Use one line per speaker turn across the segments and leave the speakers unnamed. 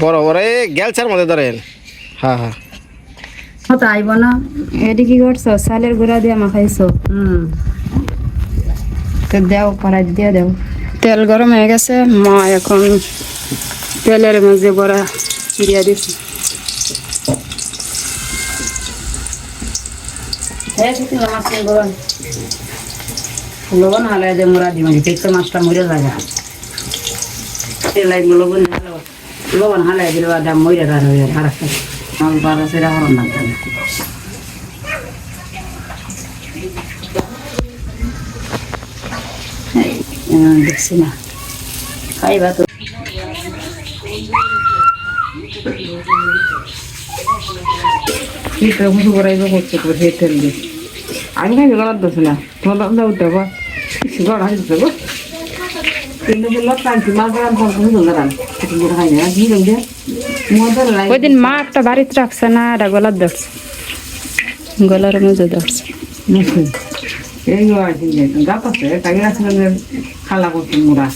বড় বড় গেলছার মধ্যে ধরেন। হ্যাঁ হ্যাঁ।
হতো আইব না।
এটি কি করছ? চালের গুঁড়া দিয়ে মাখাইছো?
হুম।
তো দেও কড়াই দিয়ে দেও। তেল গরম হয়ে গেছে। মা এখন তেলের মাঝে বড়া দিয়ে দিছি।
এই কিছু মাছ লবণ হালাই দে মোরা দিমানি পেটে মাছটা মরে তেল লাগবে লবণ লবণ হালাই দিলে দাম মরে হয়ে আর মাছ বারো সেরা হরণ না দেখছি না। খাইবা তো
Kita musu borai ba kocce ko hetel de. Ani ka galat dos na. To da da uta ba. Sigar hai dos ba. Tinno de lot tan ti magaran por ko garan. Ti gura hai na gi lenge. Modar lai.
ওই দিন মা একটা বাড়িতে রাখছে না এটা গলার ধরছে গলার মধ্যে ধরছে.
এই গো আই দিন গাতা সে তাগিরা সঙ্গে খালা করতে মুরা।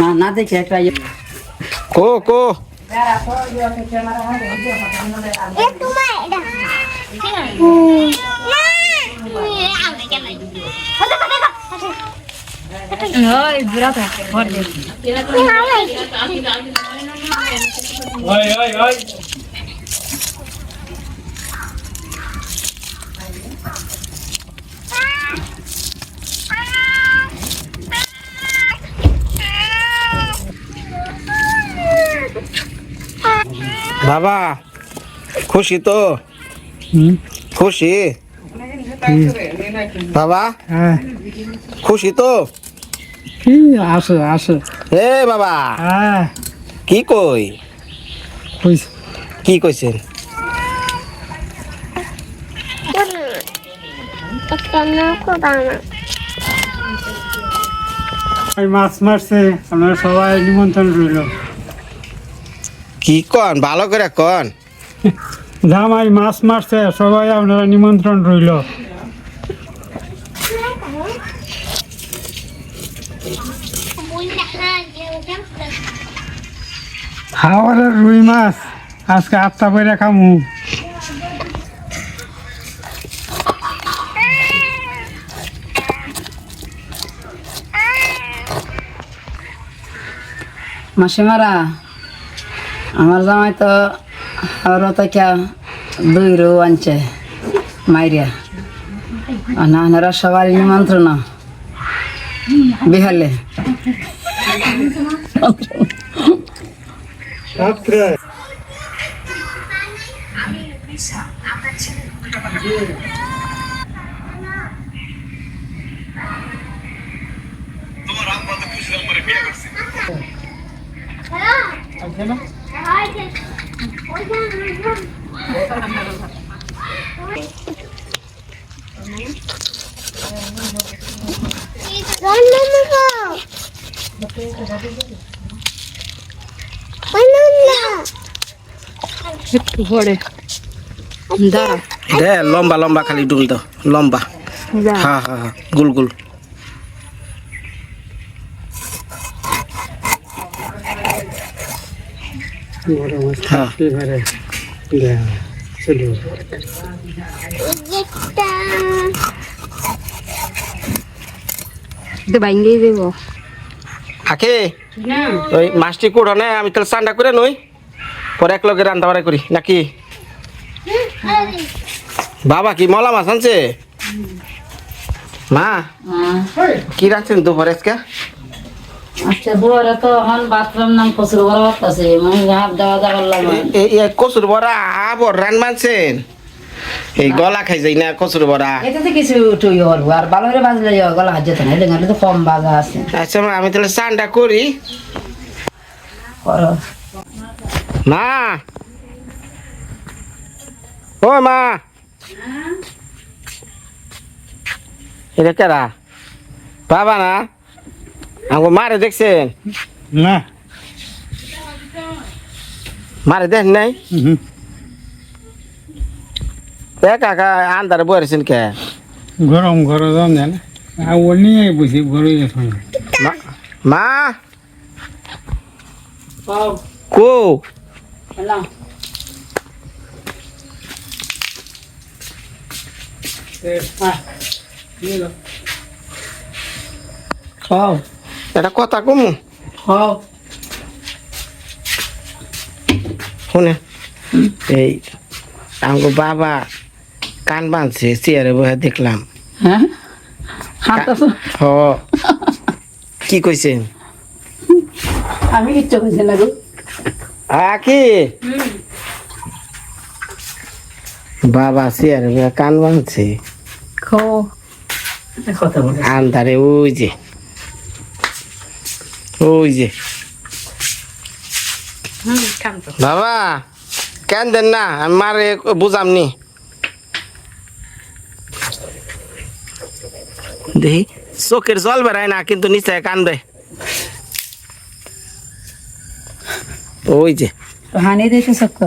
না না দেখে একটা ইয়ে
কো কো
ওই বুড়া থাকে ঘর
বাবা খুশি তো? খুশি? বাবা
হ্যাঁ।
খুশি তো?
আসো আসো।
এ বাবা
হ্যাঁ।
কি কই? কি কইছেন?
মাছ মারছে আপনারা সবাই নিমন্ত্রণ রইল।
কি কন? ভালো করে কন।
জামাই মাছ মারছে সবাই আপনারা নিমন্ত্রণ রইল। হাওয়ারের রুই মাছ আজকে আটটা করে খামু।
মাসিমারা আমার জামাই তো আরও থেকে দুই রো আনছে মাইরিয়া। আর নানারা সবারই নিমন্ত্রণ। বিহালে।
একটু পরে দাঁড়া
দে, লম্বা লম্বা খালি ডুল দাও, লম্বা। হ্যাঁ হ্যাঁ হ্যাঁ গুল গুল।
এবারে চলো
আখে ওই মাছটি কুড়ো নে আমি তাহলে চান্ডা করে নই। পরে এক লগে রান্না বাড়া করি নাকি? বাবা কি মলা মাছ আনছে? মা কি রাখছেন দুপুরে আজকে?
আচ্ছা তো এখন বাথরুম নাম প্রচুর বড় মানে হাত দেওয়া যাবার লাগে।
এই এই কচুর বড়া আবর রান মানছেন? এই গলা খাই যাই না কচুর বড়া।
এটাতে কিছু টুই হলবো আর ভালো করে বাজলে গলা হাত যেতে না এটা তো কম বাজা আছে।
আচ্ছা মা আমি তাহলে করি।
করো।
মা। ও মা। এটা কেরা? বাবা না? আমাকে মারে দেখছেন?
না।
মারে দেখ নাই? এ কাকা আন্দারে বসেছেন কে?
গরম গরম জানেন আর ও নিয়ে বসে ঘরে এখন
মা- কো?
খাও।
এটা কথা কমু?
খাও
শুনে। এই আমাকে বাবা কান বাঁধছে চেয়ারে বসে দেখলাম।
হ্যাঁ?
হ। কি কইছেন?
আমি কিচ্ছু কইছি না গো।
আকি? বাবা চেয়ারে বসে কান বাঁধছে।
খাও
আন্ধারে ওই যে। ওই যে। বাবা কেন দেন না? আমি মারে বুঝামনি। দেখি চোখের জল বেড়ায় না কিন্তু নিচে কান্দে ওই যে।
হানি দিতে সক্ক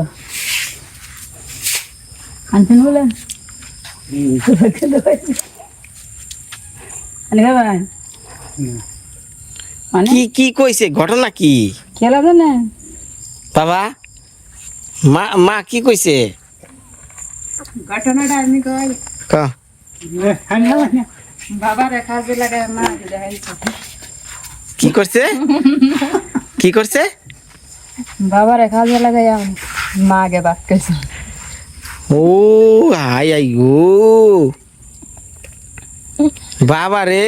আনছেন বলে মানে
কি কি কইছে? ঘটনা কি?
খেলা জানে?
বাবা মা মা কি কইছে?
ঘটনাটা আমি কই?
ক।
বাবা রেখা যে লাগে মা
কি করছে? কি করছে?
বাবা রেখা যে লাগে মা আগে বাদ কইছে।
ও হাই আই গো। বাবা রে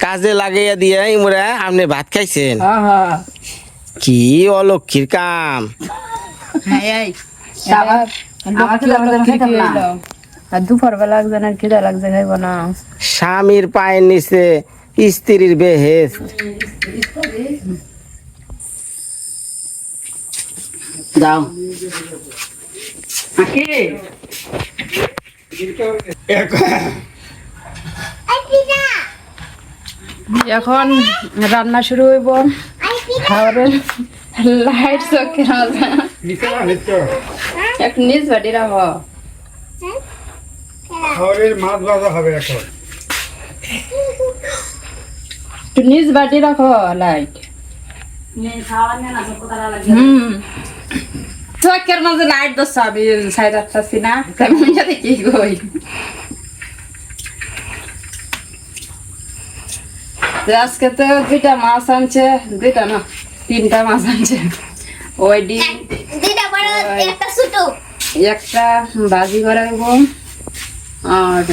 কাজে লাগাইয়া দিয়ে ইমরা আপনি ভাত খাইছেন? কি অলক্ষীর কাম?
হ্যাঁ
আর দুপুর বেলা লাগছে না খিদা লাগছে খাইব না।
স্বামীর পায়ের নিচে স্ত্রীর বেহেস
যাও আকি
এখন রান্না শুরু হইব। খাবারের লাইট চোখে এক নিজ বাটি রাখ।
খাবারের মাছ ভাজা হবে এখন।
একটু নিজ বাটি রাখো লাইট হুম। চোখের মাঝে লাইট দশ আমি সাইড রাখতেছি না। তেমন যাতে কি কই? আজকে তো দুইটা মাছ আনছে দুইটা না তিনটা মাছ আনছে। ওই ডিম
একটা
ভাজি করা হইব আর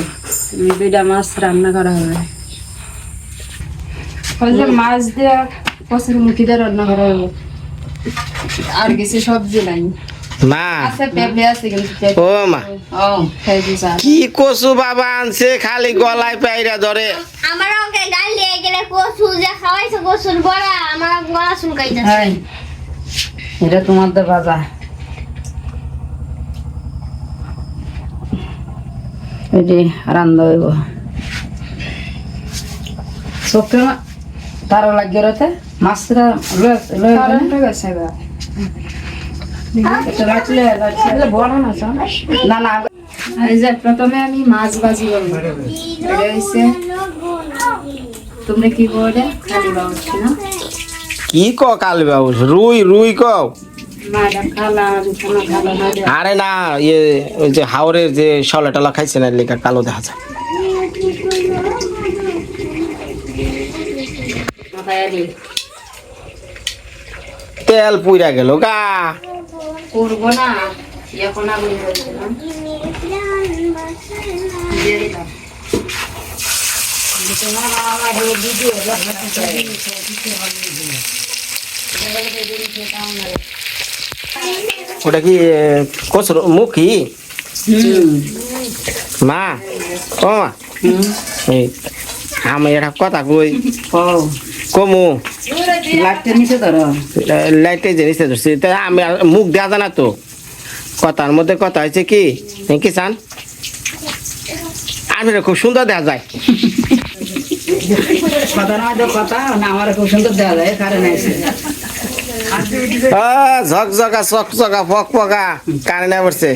দুইটা মাছ রান্না করা হবে। ওই মাছ দিয়ে কচুর মুখি দিয়ে রান্না করা হবে আর কিছু সবজি নাই।
মা। ও কি কচু বাবা আনছে খালি গলায় পাইরা ধরে।
আমার ওকে গাল দিয়ে গেলে কচু যে খাওয়াইছে কচুর বড়া আমার গলা চুলকাইতেছে।
এটা তোমাদের বাজা। এটি রান্ধা হইব। চোখে তারা লাগিয়ে রতে মাছটা লয়ে লয়ে
গেছে এবার
এটা রাখলে রাখলে
বড় না
না না
যে প্রথমে আমি মাছ ভাজি করব। এটা হইছে তুমি কি বলে খালি না?
কি ক কাল বাবু রুই রুই ক। আরে না ইয়ে ওই যে হাওরের যে শলা টলা খাইছে না লেখা কালো দেখা যায়। তেল পুইরা গেল গা।
করব না এখন আগুন জ্বলছে না। দিয়ে দিলাম।
ওটা কি কচুর মুখি মা ও মা। এই আমি একটা কথা কই।
ও।
কমু।
লাগতে নিচে ধরো।
লাইটে জিনিসটা ধরছি আমি মুখ দেওয়া যায় না তো। কথার মধ্যে কথা হয়েছে কি? কি চান? আমি খুব সুন্দর দেখা যায়।
কথা না তো কথা না আমার খুব সুন্দর দেওয়া যায়
ঝকঝকা চকচকা ফক ফকা কারেন্ট পড়ছে।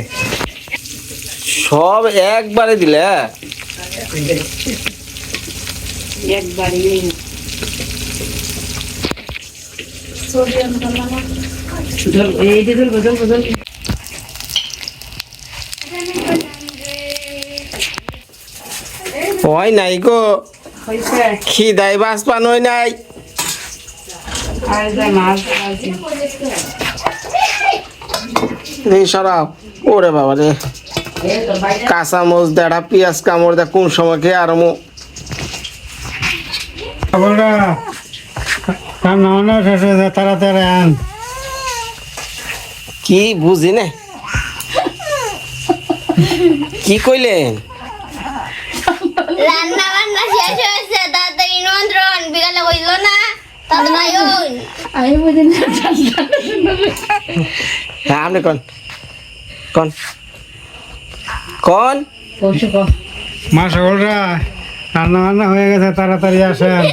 সব একবারে দিলে?
একবারই জল এই যে জল জল জল
হয় নাই গো। খিদাই বাস পান হয় নাই। সরাও ওরে বাবা রে। কাঁচা মরিচ দেড়া পেঁয়াজ কামড় দে কোন সময় খেয়ে আর
রান্না বান্না শেষ হয়েছে তাড়াতাড়ি আন।
কি বুঝি না? কি কইলেন
রান্না বান্না শেষ হয়েছে তাড়াতাড়ি নিমন্ত্রণ বিকালে কইল না তাড়াতাড়ি আইন।
আমি বুঝি না
হ্যাঁ আপনি কন? কন? কন?
মা সকলরা রান্না বান্না হয়ে গেছে তাড়াতাড়ি আসেন।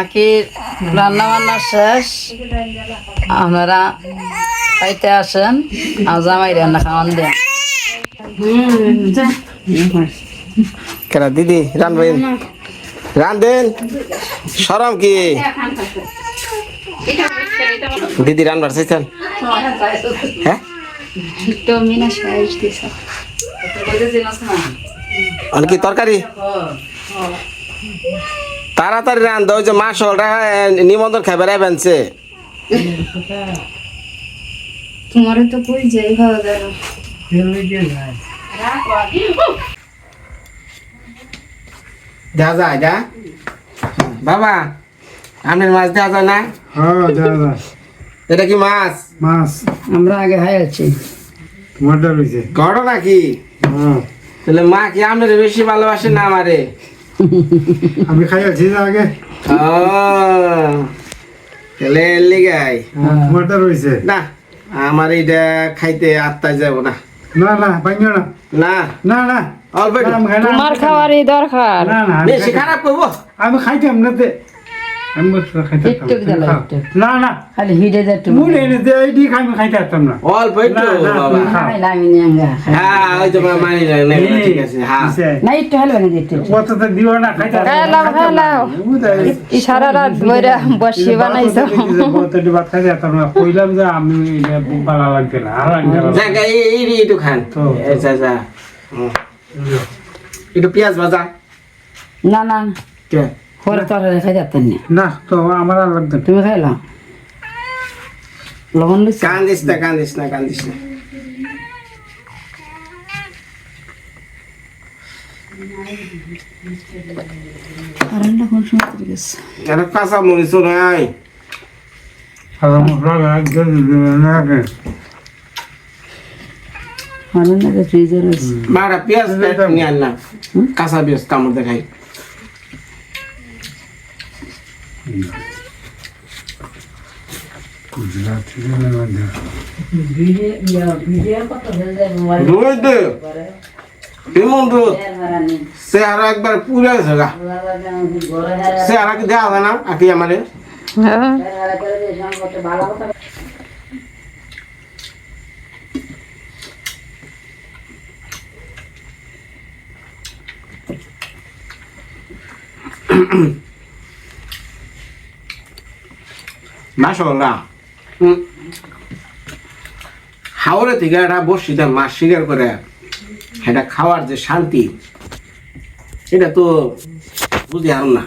আখির রান্না বান্না শেষ। আপনারা খাইতে আসেন আর জামাই রান্না খাওয়ান দেন।
কেরা দিদি রানবেন? রান্ধেন সরম কি? দিদি রানবার চাইছেন? হ্যাঁ?
তো মিনা সাইজ দিছে
আর কি তরকারি? তাড়াতাড়ি রান দাও যে মাস ওটা নিমন্ত্রণ খাইবার আইবেনছে
তোমার তো কই যাই খাওয়া
যায় যা বাবা মাছ দেওয়া যায় না?
হ্যাঁ
এটা কি মাছ?
মাছ।
আমরা আগে হাই আছি।
গড় নাকি?
হ্যাঁ।
তাহলে মা কি আপনার বেশি ভালোবাসে না আমারে?
আমি খাই আছি যে আগে।
তাহলে লিগাই
হ্যাঁ, তোমারটা রয়েছে।
না আমার এটা খাইতে আত্মায় যাব না।
না না পাইও না।
না।
না না।
অল্প একটু।
খাই না।
তোমার খাওয়ারই দরকার।
না না
বেশি খারাপ করব?
আমি খাইতাম না তে। আমি। না না।
খালি হিডে যা তুমি
মুড়ে এনে দে এই দিক আমি খাইতে পারতাম না।
অল্প একটু
না, না,
বাবা।
তুমি খাও।
আমি নিয়ে
হ্যাঁ ওই তো মানি না না, না, ঠিক আছে হ্যাঁ।
না একটু হেলবে না দিতে
কত তো দিও না খাইতে
খাইলাম, খাইলাম। ই সারা রাত বসি বানাইছো।
ভাত খাইতে পারতাম না। কইলাম যে আমি এটা ভালো লাগবে না আর লাগবে না।
জায়গা এই এই একটু খান।
তো।
আচ্ছা আচ্ছা। একটু পেঁয়াজ ভাজা।
না না।
কে?
পরে তোর খাই যাতেন না।
তো আমার আর লাগবে।
তুমি খাইলাম লবণ দিচ্ছ
কান্দিস না কান্দিস না কান্দিস না।
কারেন্টটা কোন সময় করে গেছে?
এটা কাঁচা মরিচ নাই।
সাদা মশলা লাগবে না আগে।
মারা পেঁয়াজ নিয়ে কাঁচা পেঁয়াজ কামড় দেখাই।
গুজরাটি রে মানে।
রোদ দে কেমন রোদ সে আরও একবার পুরে গেছে গা সে আর কি দেওয়া হবে না আকি আমারে
হ্যাঁ
মাশাল্লাহ হাওড়ে থেকে একটা বসিতে মাছ শিকার করে এটা খাওয়ার যে শান্তি এটা তো বুঝি আর না।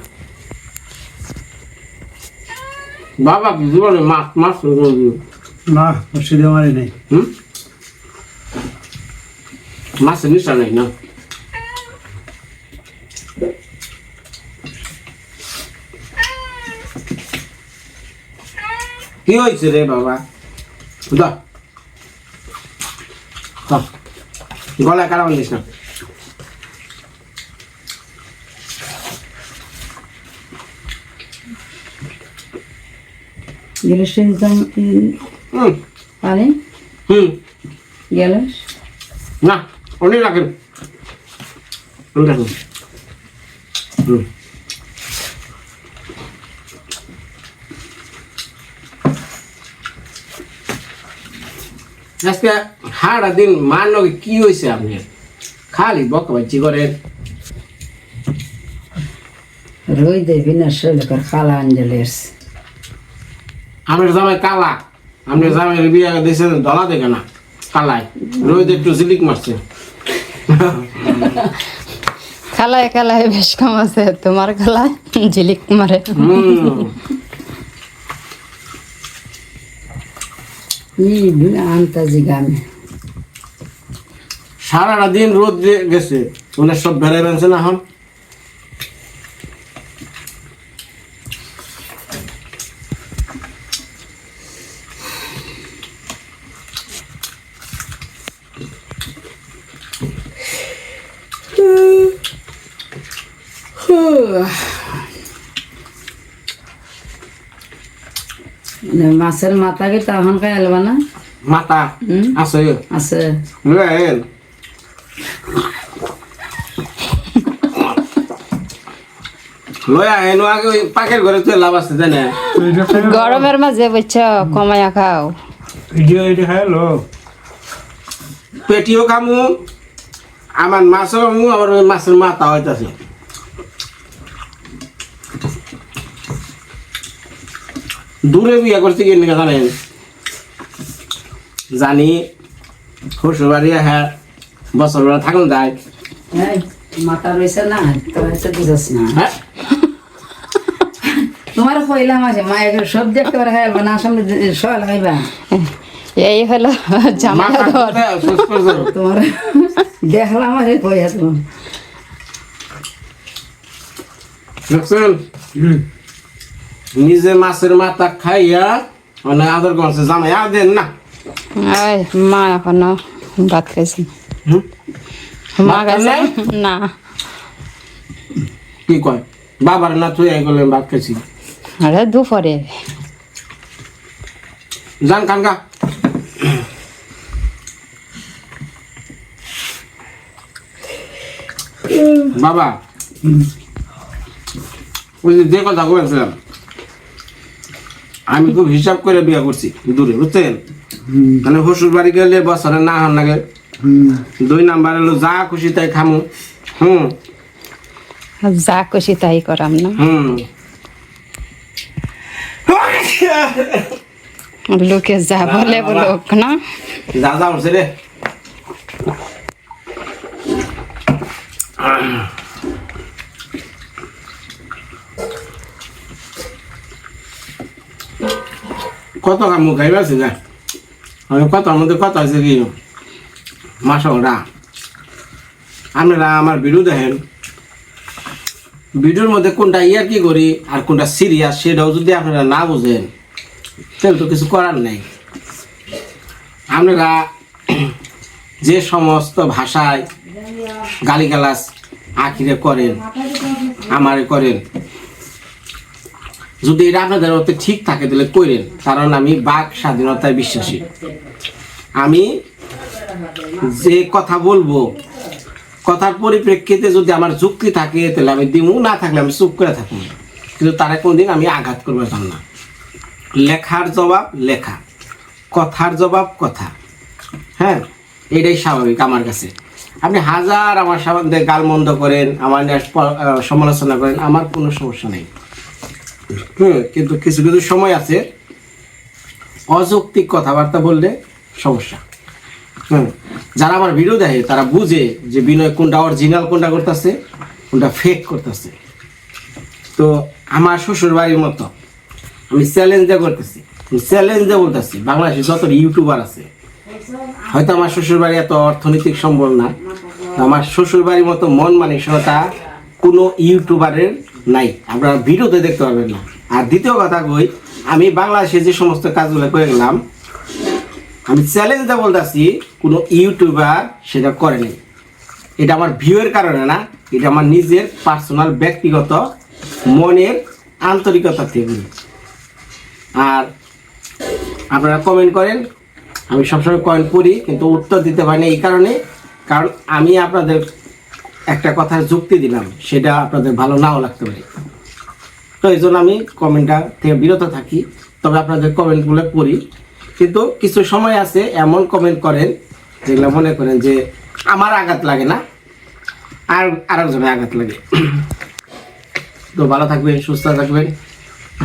বাবা কি জীবনে মাছ মাছ
না অসুবিধা মারি নাই।
হুম? মাছের নিশা নেই না? কি হয়েছে রে বাবা? দা। গলায় কারা বান্ধিস না।
দিতাম
হুম।
পানি
হুম।
গ্যাস
না অনেক রাখেন। অনেক রাখেন। হুম। আজকে হাড়া দিন মান নগে কি হয়েছে আপনি খালি বক বাচ্চি করেন।
রই দেবি না শৈলকার খালা আঞ্জলের
আমার জামাই কালা। আপনি জামাই বিয়ে দিয়েছেন দলা দেখে না। কালায়। রোদ একটু জিলিক মারছে।
খালায় খালায় বেশ কম আছে তোমার খালায় ঝিলিক মারে।
আন্তাজি
সারাটা দিন রোদ গেছে। ওনার সব বেড়ে বেড়েছে না এখন?
মাছের মাথা কি তখন খাই আলবা না?
মাথা? আছে।
আছে।
লয়ে আইন। লয়ে আইন আগে পাকের ঘরে তুই লাভ আছে জানে?
গরমের মাঝে বুঝছ কমায়া খাও।
এটা এটা খাইলো
পেটিও খামু। আমার মাছও খামু আমার মাছের মাথা হইতাছে দূরে বিয়ে করতে গিয়ে নিকা জানেন? জানি শ্বশুর বাড়ি হ্যাঁ বছর বেলা থাকুন
এই, মাথা রয়েছে না তো বুঝাস না।
হ্যাঁ?
তোমার কইলাম আছে মায়ের সব দেখতে পারে খাইবা না সামনে সকাল খাইবা
এই হলো
করে
তোমার দেখলাম আরে তোমার
দেখছেন নিজে মাছের মাথা খাইয়া মানে আদর করছে জামাই আর দেন না।
ওই মা এখনও ভাত খাইছে।
হুম?
মা খাইছে? না।
কি কয়? বাবার না তুই এই করলেন ভাত খাইছি
আরে দুপুরে।
যান কানকা বাবা ওই যে কথা বলেছিলাম আমি খুব হিসাব করে বিয়ে করছি দূরে বুঝছেন? মানে শ্বশুর বাড়ি গেলে বছরে না হন লাগে। দুই নাম্বার হলো যা খুশি তাই খামু। হুম।
যা খুশি তাই করাম না।
হুম।
লোকে যা বলে বলো না
যা যা উঠছে রে। কত কামু খাইবা আছে যা আমি কত মধ্যে কত আছে কি মাসরা আপনারা আমার ভিডিও দেখেন ভিডিওর মধ্যে কোনটা ইয়ার কি করি আর কোনটা সিরিয়াস সেটাও যদি আপনারা না বুঝেন, তাহলে তো কিছু করার নেই। আপনারা যে সমস্ত ভাষায় গালিগালাজ আখিরে করেন, আমারে করেন যদি এটা আপনাদের মধ্যে ঠিক থাকে, তাহলে করেন কারণ আমি বাক স্বাধীনতায় বিশ্বাসী। আমি যে কথা বলব, কথার পরিপ্রেক্ষিতে যদি আমার যুক্তি থাকে, তাহলে আমি দিমু, না থাকলে আমি চুপ করে থাকব। কিন্তু তারা কোনদিন আমি আঘাত করব না। লেখার জবাব লেখা, কথার জবাব কথা। হ্যাঁ এটাই স্বাভাবিক আমার কাছে। আপনি হাজার আমার সম্বন্ধে গালমন্দ করেন, আমার সমালোচনা করেন, আমার কোনো সমস্যা নেই। হুম কিন্তু কিছু কিছু সময় আছে। অযৌক্তিক কথাবার্তা বললে সমস্যা। হুম যারা আমার ভিডিও দেখে, তারা বুঝে যে বিনয় কোনটা অরিজিনাল কোনটা করতেছে, কোনটা ফেক করতেছে। তো আমার শ্বশুর বাড়ির মতো আমি চ্যালেঞ্জে করতেছি। চ্যালেঞ্জে বলতেছি, বাংলাদেশে যত ইউটিউবার আছে, হয়তো আমার শ্বশুর বাড়ি এত অর্থনৈতিক সম্বল না, আমার শ্বশুর বাড়ির মতো মন মানসিকতা কোনো ইউটিউবারের নাই। আপনারা ভিডিওতে দেখতে পারবেন না। আর দ্বিতীয় কথা কই, আমি বাংলাদেশে যে সমস্ত কাজগুলো করে গেলাম, আমি চ্যালেঞ্জটা বলতেছি, কোনো ইউটিউবার সেটা করেনি এটা আমার ভিউয়ের কারণে না, এটা আমার নিজের পার্সোনাল ব্যক্তিগত মনের আন্তরিকতা থেকে। আর আপনারা কমেন্ট করেন, আমি সবসময় কমেন্ট করি, কিন্তু উত্তর দিতে পারি এই কারণে। কারণ আমি আপনাদের একটা কথার যুক্তি দিলাম, সেটা আপনাদের ভালো নাও লাগতে পারে। তো এই জন্য আমি কমেন্টটা থেকে বিরত থাকি, তবে আপনাদের কমেন্টগুলো পড়ি। কিন্তু কিছু সময় আছে, এমন কমেন্ট করেন, যেগুলো মনে করেন যে আমার আঘাত লাগে না, আর আরেকজনের আঘাত লাগে। তো ভালো থাকবেন, সুস্থ থাকবেন।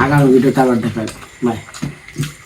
আগামী ভিডিওতে আবার দেখা বাই